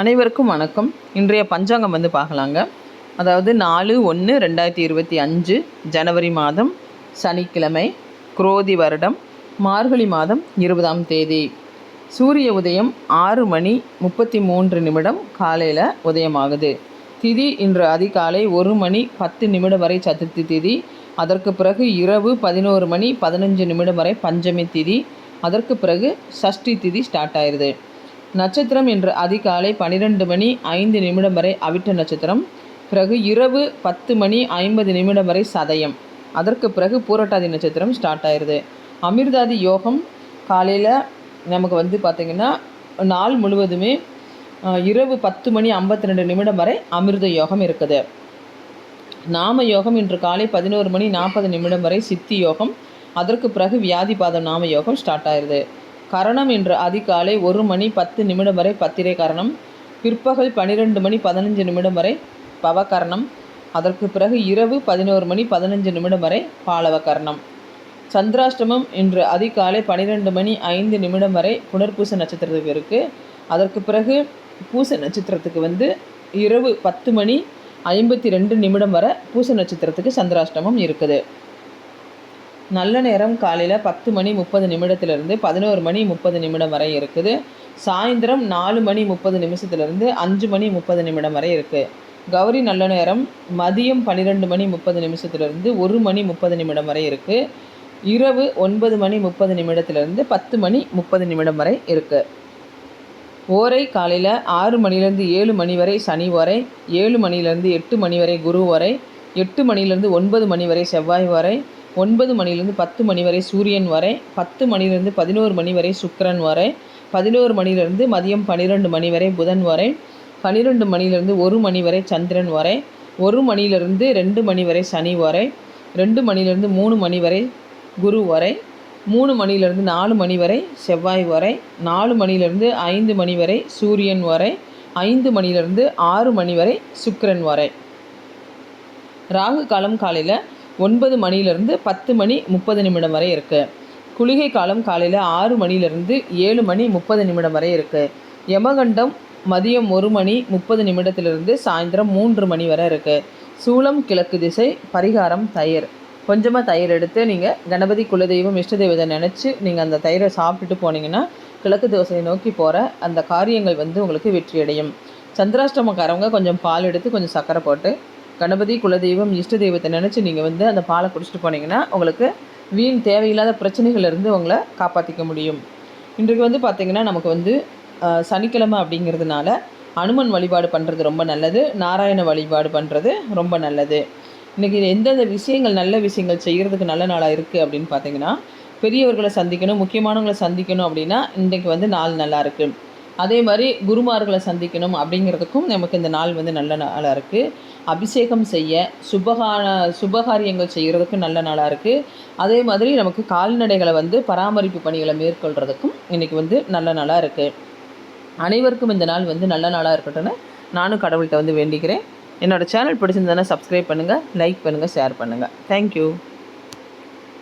அனைவருக்கும் வணக்கம். இன்றைய பஞ்சாங்கம் வந்து பார்க்கலாங்க. அதாவது நாலு ஒன்று ரெண்டாயிரத்தி இருபத்தி அஞ்சு ஜனவரி மாதம் சனிக்கிழமை குரோதி வருடம் மார்கழி மாதம் இருபதாம் தேதி. சூரிய உதயம் ஆறு மணி முப்பத்தி மூன்று நிமிடம் காலையில் உதயமாகுது. திதி இன்று அதிகாலை ஒரு மணி பத்து நிமிடம் வரை சதுர்த்தி திதி. அதற்கு பிறகு இரவு பதினோரு மணி பதினஞ்சு நிமிடம் வரை பஞ்சமி திதி. அதற்கு பிறகு சஷ்டி திதி ஸ்டார்ட் ஆயிடுது நட்சத்திரம் இன்று அதிகாலை பன்னிரெண்டு மணி ஐந்து நிமிடம் வரை அவிட்ட நட்சத்திரம். பிறகு இரவு பத்து மணி ஐம்பது நிமிடம் வரை சதயம். அதற்கு பிறகு பூரட்டாதி நட்சத்திரம் ஸ்டார்ட் ஆயிடுது அமிர்தாதி யோகம் காலையில் நமக்கு வந்து பார்த்திங்கன்னா நாள் முழுவதுமே இரவு பத்து மணி ஐம்பத்தி ரெண்டு நிமிடம் வரை அமிர்த யோகம் இருக்குது. நாம யோகம் இன்று காலை பதினோரு மணி நாற்பது நிமிடம் வரை சித்தி யோகம். அதற்கு பிறகு வியாதிபாதம் நாம யோகம் ஸ்டார்ட் ஆயிருது. கரணம் இன்று அதிகாலை ஒரு மணி பத்து நிமிடம் வரை பத்திரை கரணம் பிற்பகல் பனிரெண்டு மணி பதினஞ்சு நிமிடம் வரை பவகரணம் அதற்கு பிறகு இரவு பதினோரு மணி பதினஞ்சு நிமிடம் வரை பாலவ கரணம் சந்திராஷ்டமம் இன்று அதிகாலை பனிரெண்டு மணி ஐந்து நிமிடம் வரை புனர்பூச நட்சத்திரத்துக்கு இருக்குது அதற்கு பிறகு பூச நட்சத்திரத்துக்கு வந்து இரவு பத்து மணி ஐம்பத்தி ரெண்டு நிமிடம் வரை பூச நட்சத்திரத்துக்கு சந்திராஷ்டமம் இருக்குது. நல்ல நேரம் காலையில் பத்து மணி முப்பது நிமிடத்திலிருந்து பதினோரு மணி முப்பது நிமிடம் வரை இருக்குது. சாயந்தரம் நாலு மணி முப்பது நிமிஷத்துலேருந்து அஞ்சு மணி முப்பது நிமிடம் வரை இருக்குது கௌரி நல்ல நேரம் மதியம் பன்னிரெண்டு மணி முப்பது நிமிஷத்துலேருந்து ஒரு மணி முப்பது நிமிடம் வரை இருக்குது இரவு ஒன்பது மணி முப்பது நிமிடத்திலிருந்து பத்து மணி முப்பது நிமிடம் வரை இருக்குது ஓரை காலையில் ஆறு மணிலேருந்து ஏழு மணி வரை சனி வரை ஏழு மணிலேருந்து எட்டு மணி வரை குரு வரை எட்டு மணிலேருந்து ஒன்பது மணி வரை செவ்வாய் வரை ஒன்பது மணிலேருந்து பத்து மணி வரை சூரியன் வரை பத்து மணிலேருந்து பதினோரு மணி வரை சுக்கரன் வரை பதினோரு மணிலேருந்து மதியம் பன்னிரெண்டு மணி வரை புதன் வரை பன்னிரெண்டு மணிலேருந்து ஒரு மணி வரை சந்திரன் வரை ஒரு மணிலிருந்து ரெண்டு மணி வரை சனி வரை ரெண்டு மணிலேருந்து மூணு மணி வரை குரு வரை மூணு மணிலேருந்து நாலு மணி வரை செவ்வாய் வரை நாலு மணிலேருந்து ஐந்து மணி வரை சூரியன் வரை ஐந்து மணிலேருந்து ஆறு மணி வரை சுக்கிரன் வரை. ராகு காலம் காலையில் ஒன்பது மணியிலிருந்து பத்து மணி முப்பது நிமிடம் வரை இருக்குது குளிகை காலம் காலையில் ஆறு மணியிலிருந்து ஏழு மணி முப்பது நிமிடம் வரை இருக்குது யமகண்டம் மதியம் ஒரு மணி முப்பது நிமிடத்திலிருந்து சாயந்தரம் மூன்று மணி வரை இருக்குது சூலம் கிழக்கு திசை பரிகாரம் தயிர். கொஞ்சமாக தயிர் எடுத்து நீங்கள் கணபதி குலதெய்வம் இஷ்ட தெய்வத்தை நினச்சி நீங்கள் அந்த தயிரை சாப்பிட்டுட்டு போனீங்கன்னா கிழக்கு தோசையை நோக்கி போகிற அந்த காரியங்கள் வந்து உங்களுக்கு வெற்றியடையும். சந்திராஷ்டமக்காரவங்க கொஞ்சம் பால் எடுத்து கொஞ்சம் சர்க்கரை போட்டு கணபதி குலதெய்வம் இஷ்ட தெய்வத்தை நினச்சி நீங்கள் வந்து அந்த பாலை குடிச்சிட்டு போனீங்கன்னா உங்களுக்கு வீண் தேவையில்லாத பிரச்சனைகள்லேருந்து உங்களை காப்பாற்றிக்க முடியும். இன்றைக்கு வந்து பார்த்திங்கன்னா நமக்கு வந்து சனிக்கிழமை அப்படிங்கிறதுனால அனுமன் வழிபாடு பண்ணுறது ரொம்ப நல்லது நாராயண வழிபாடு பண்ணுறது ரொம்ப நல்லது. இன்றைக்கி எந்தெந்த விஷயங்கள் நல்ல விஷயங்கள் செய்கிறதுக்கு நல்ல நாளாக இருக்குது அப்படின்னு பார்த்தீங்கன்னா பெரியவர்களை சந்திக்கணும் முக்கியமானவங்களை சந்திக்கணும் அப்படின்னா இன்றைக்கு வந்து நாள் நல்லா இருக்குது அதே மாதிரி குருமார்களை சந்திக்கணும் அப்படிங்கிறதுக்கும் நமக்கு இந்த நாள் வந்து நல்ல நாளாக இருக்குது அபிஷேகம் செய்ய சுபகான சுபகாரியங்கள் செய்கிறதுக்கு நல்ல நாளாக இருக்குது அதே மாதிரி நமக்கு கால்நடைகளை வந்து பராமரிப்பு பணிகளை மேற்கொள்கிறதுக்கும் இன்றைக்கி வந்து நல்ல நாளாக இருக்குது அனைவருக்கும் இந்த நாள் வந்து நல்ல நாளாக இருக்கட்டும்னு நானும் கடவுள்கிட்ட வந்து வேண்டிக்கிறேன். என்னோடய சேனல் பிடிச்சிருந்ததுன்னா சப்ஸ்கிரைப் பண்ணுங்கள் லைக் பண்ணுங்கள் ஷேர் பண்ணுங்கள் தேங்க்யூ